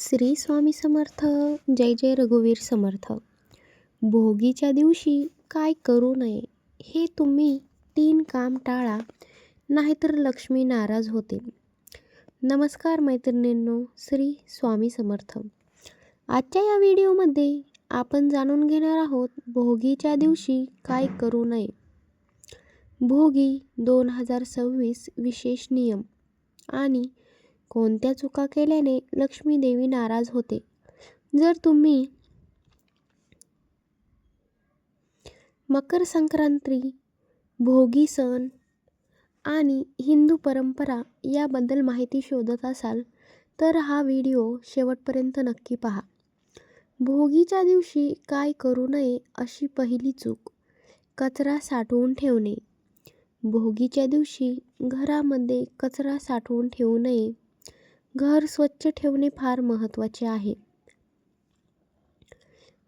श्री स्वामी समर्थ जय जय रघुवीर समर्थ. भोगीच्या दिवशी काय करू नये हे तुम्ही तीन काम टाळा नाहीतर लक्ष्मी नाराज होते. नमस्कार मैत्रिणींनो श्री स्वामी समर्थ. आजच्या या व्हिडिओमध्ये आपण जाणून घेणार आहोत भोगीच्या दिवशी काय करू नये. भोगी दोन हजार सव्वीस विशेष नियम आणि कोणत्या चुका केल्याने लक्ष्मी देवी नाराज होते? जर तुम्ही मकर संक्रांती भोगी सण आणि हिंदू परंपरा याबद्दल माहिती शोधत असाल तर हा व्हिडिओ शेवटपर्यंत नक्की पहा. भोगीच्या दिवशी काय करू नये अशी पहिली चूक कचरा साठवून ठेवणे. भोगीच्या दिवशी घरामध्ये कचरा साठवून ठेवू नये. घर स्वच्छ ठेवणे फार महत्त्वाचे आहे.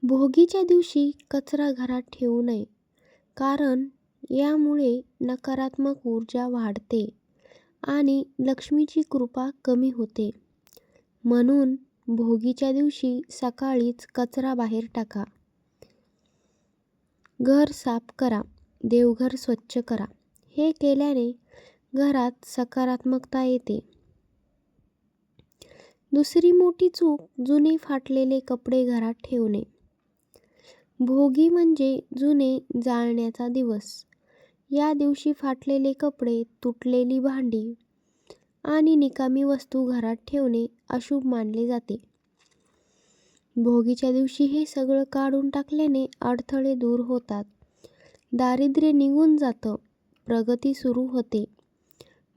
भोगीच्या दिवशी कचरा घरात ठेवू नये कारण यामुळे नकारात्मक ऊर्जा वाढते आणि लक्ष्मीची कृपा कमी होते. म्हणून भोगीच्या दिवशी सकाळीच कचरा बाहेर टाका. घर साफ करा देवघर स्वच्छ करा. हे केल्याने घरात सकारात्मकता येते. दुसरी मोठी चूक जुने फाटलेले कपडे घरात ठेवणे. भोगी म्हणजे जुने जाळण्याचा दिवस. या दिवशी फाटलेले कपडे तुटलेली भांडी आणि निकामी वस्तू घरात ठेवणे अशुभ मानले जाते. भोगीच्या दिवशी हे सगळं काढून टाकल्याने अडथळे दूर होतात. दारिद्र्य निघून जातं. प्रगती सुरू होते.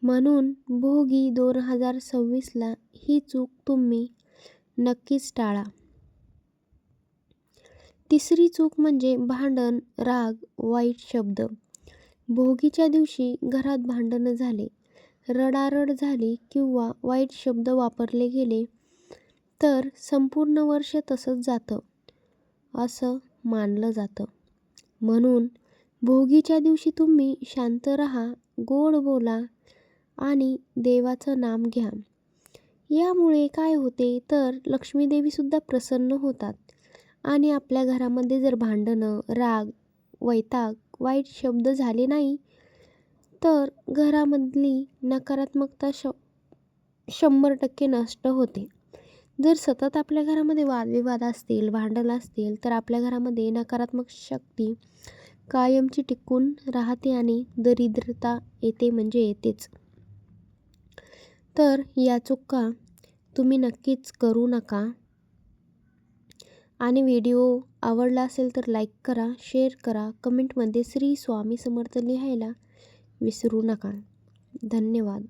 म्हणून भोगी दोन हजार सव्वीसला ही चूक तुम्ही नक्कीच टाळा. तिसरी चूक म्हणजे भांडण राग वाईट शब्द. भोगीच्या दिवशी घरात भांडणं झाले. रडारड झाली किंवा वाईट शब्द वापरले गेले तर संपूर्ण वर्ष तसंच जातं असं मानलं जातं. म्हणून भोगीच्या दिवशी तुम्ही शांत राहा गोड बोला आणि देवाचं नाम घ्या. यामुळे काय होते तर लक्ष्मीदेवीसुद्धा प्रसन्न होतात. आणि आपल्या घरामध्ये जर भांडणं राग वैताग वाईट शब्द झाले नाही तर घरामधली नकारात्मकता श शंभर टक्के नष्ट होते. जर सतत आपल्या घरामध्ये वादविवाद असतील भांडण असतील तर आपल्या घरामध्ये नकारात्मक शक्ती कायमची टिकून राहते आणि दरिद्रता येते म्हणजे येतेच. तर या चुका तुम्ही नक्कीच करू नका. आणि व्हिडिओ आवडला असेल तर लाईक करा शेअर करा. कमेंटमध्ये श्री स्वामी समर्थ लिहायला विसरू नका. धन्यवाद.